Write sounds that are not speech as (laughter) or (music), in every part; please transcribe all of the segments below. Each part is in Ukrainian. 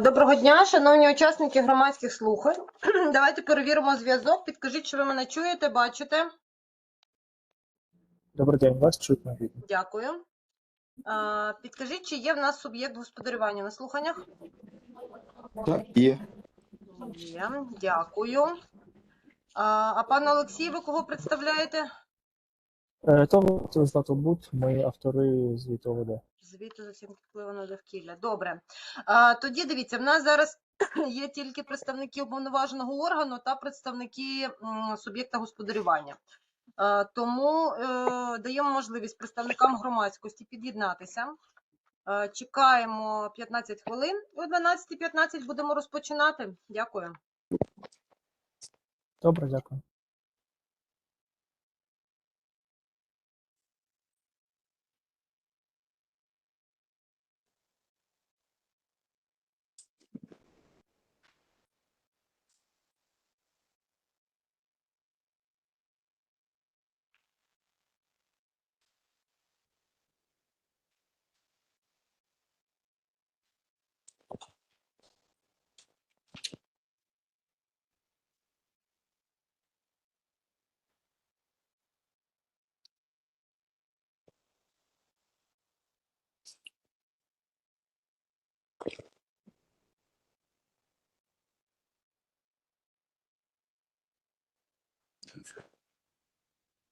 Доброго дня, шановні учасники громадських слухань. (clears throat) Давайте перевіримо зв'язок. Підкажіть, чи ви мене чуєте, бачите. Добрий день, вас чутно. Дякую. Підкажіть, чи є в нас суб'єкт господарювання на слуханнях? Так, є. Є, дякую. А, а пане Олексій, ви кого представляєте? Е, То це Златобуд, ми автори звіту ОВД. Звіту за оцінки впливу на довкілля. Добре. А, тоді дивіться, в нас зараз (clears throat) є тільки представники уповноваженого органу та представники суб'єкта господарювання. А, тому е, даємо можливість представникам громадськості під'єднатися. Чекаємо 15 хвилин. О 12.15 будемо розпочинати. Дякую. Добре, дякую.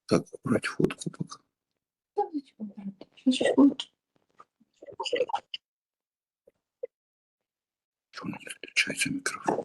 Так, убрать фотку пока. Что не включається мікрофон?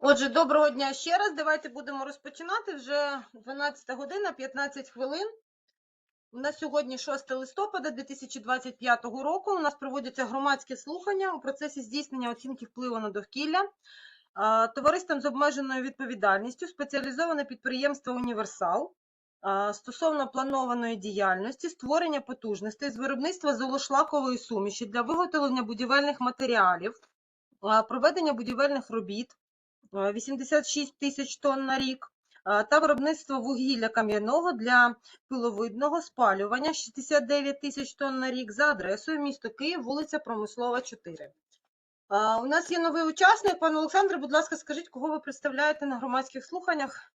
Отже, доброго дня ще раз. Давайте будемо розпочинати. Вже 12 година, 15 хвилин. У нас сьогодні 6 листопада 2025 року. У нас проводяться громадські слухання у процесі здійснення оцінки впливу на довкілля. Товариством з обмеженою відповідальністю спеціалізоване підприємство Універсал стосовно планованої діяльності створення потужностей з виробництва золошлакової суміші для виготовлення будівельних матеріалів, проведення будівельних робіт, 86 тисяч тонн на рік, та виробництво вугілля кам'яного для пиловидного спалювання 69 тисяч тонн на рік за адресою місто Київ, вулиця Промислова, 4. У нас є новий учасник. Пане Олександре, будь ласка, скажіть, кого ви представляєте на громадських слуханнях?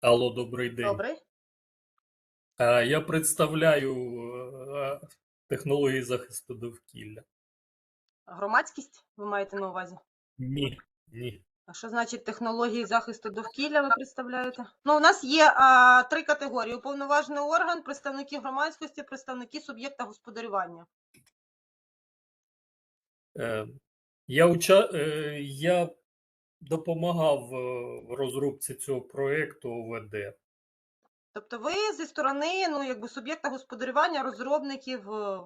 Алло, добрий день. Добрий. Я представляю е, технології захисту довкілля. Громадськість ви маєте на увазі? Ні, ні. А що значить технології захисту довкілля ви представляєте? Ну, у нас є а, три категорії: уповноважений орган, представники громадськості, представники суб'єкта господарювання. Е, Я, уча... е, я допомагав е, в розробці цього проєкту ОВД. Тобто ви зі сторони ну, якби суб'єкта господарювання розробників е,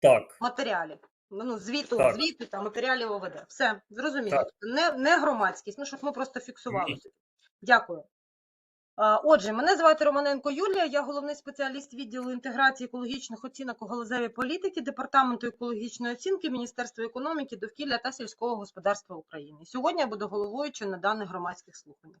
Так, матеріалів. Ну, звіту, Так. звіту та матеріалів ОВД. Все, зрозуміло. Так. Тобто Не, не громадськість, ну щоб ми просто фіксували. Ні. собі. Дякую. Отже, мене звати Романенко Юлія, я головний спеціаліст відділу інтеграції екологічних оцінок у галузевій політики Департаменту екологічної оцінки Міністерства економіки, довкілля та сільського господарства України. Сьогодні я буду головуючою на даних громадських слуханнях.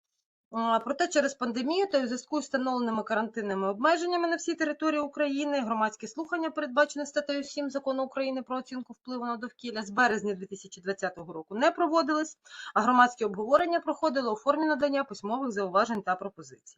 Проте через пандемію та у зв'язку з встановленими карантинними обмеженнями на всій території України громадські слухання, передбачені статтею 7 закону України про оцінку впливу на довкілля, з березня 2020 року не проводились, а громадські обговорення проходили у формі надання письмових зауважень та пропозицій.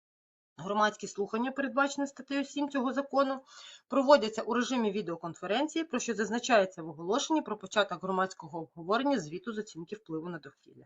громадські слухання, передбачені статтею 7 цього закону, проводяться у режимі відеоконференції, про що зазначається в оголошенні про початок громадського обговорення звіту з оцінки впливу на довкілля.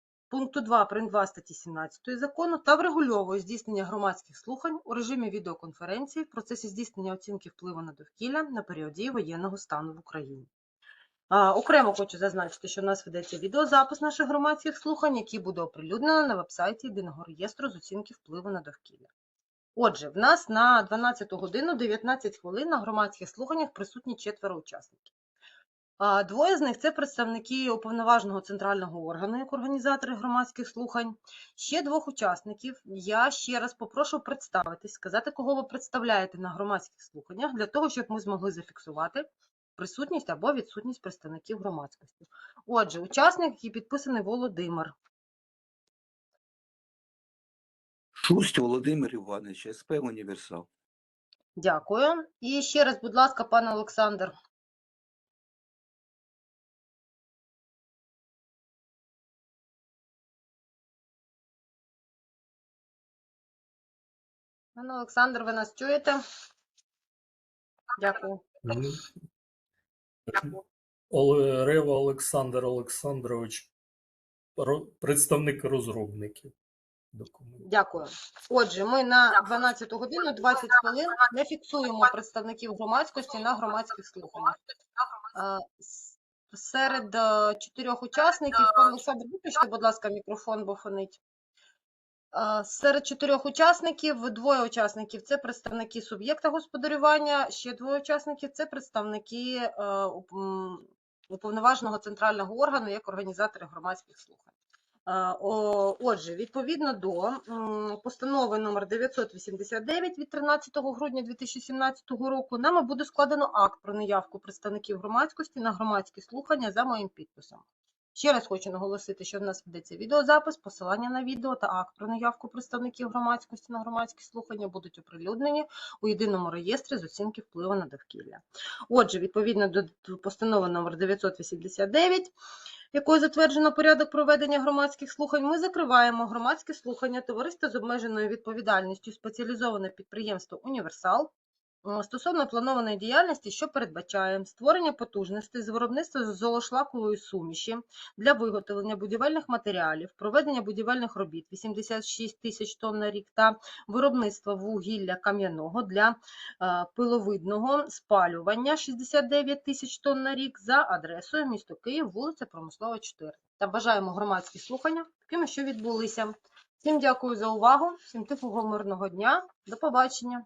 пункту 2 прим. 2 статті 17 закону та врегульовує здійснення громадських слухань у режимі відеоконференції в процесі здійснення оцінки впливу на довкілля на період дії воєнного стану в Україні. Окремо хочу зазначити, що в нас ведеться відеозапис наших громадських слухань, який буде оприлюднено на вебсайті Єдиного реєстру з оцінки впливу на довкілля. Отже, в нас на 12 годину 19 хвилин на громадських слуханнях присутні четверо учасників. Двоє з них це представники уповноваженого центрального органу як організатори громадських слухань. Ще двох учасників я ще раз попрошу представитись, сказати, кого ви представляєте на громадських слуханнях, для того, щоб ми змогли зафіксувати присутність або відсутність представників громадськості. Отже, учасник, який підписаний Володимир. Шусть Володимир Іванович, СП Універсал. Дякую. І ще раз, будь ласка, пане Олександр. Пане Олександр, ви нас чуєте? Дякую. Рева Олександр Олександрович, представник розробників. Дякую. Отже, ми на 12 годину 20 хвилин не фіксуємо представників громадськості на громадських слуханнях. Е, Серед е, чотирьох учасників, пан Олександр, виключте, будь ласка, мікрофон, бо фонить. Е, Серед чотирьох учасників двоє учасників це представники суб'єкта господарювання, ще двоє учасників це представники е, уповноваженого центрального органу як організатори громадських слухань. Е, Отже, відповідно до постанови номер 989 від 13 грудня 2017 року, нами буде складено акт про неявку представників громадськості на громадські слухання за моїм підписом. Ще раз хочу наголосити, що в нас ведеться відеозапис, посилання на відео та акт про наявку представників громадськості на громадські слухання будуть оприлюднені у єдиному реєстрі з оцінки впливу на довкілля. Отже, відповідно до постанови номер 989, якою затверджено порядок проведення громадських слухань, ми закриваємо громадські слухання товариства з обмеженою відповідальністю спеціалізоване підприємство Універсал стосовно планованої діяльності, що передбачає створення потужностей з виробництва золошлакової суміші для виготовлення будівельних матеріалів, проведення будівельних робіт 86 тисяч тонн на рік та виробництва вугілля кам'яного для е, пиловидного спалювання 69 тисяч тонн на рік за адресою місто Київ, вулиця Промислова, 4. Та бажаємо громадські слухання, такими, що відбулися. Всім дякую за увагу, всім тихого мирного дня. До побачення.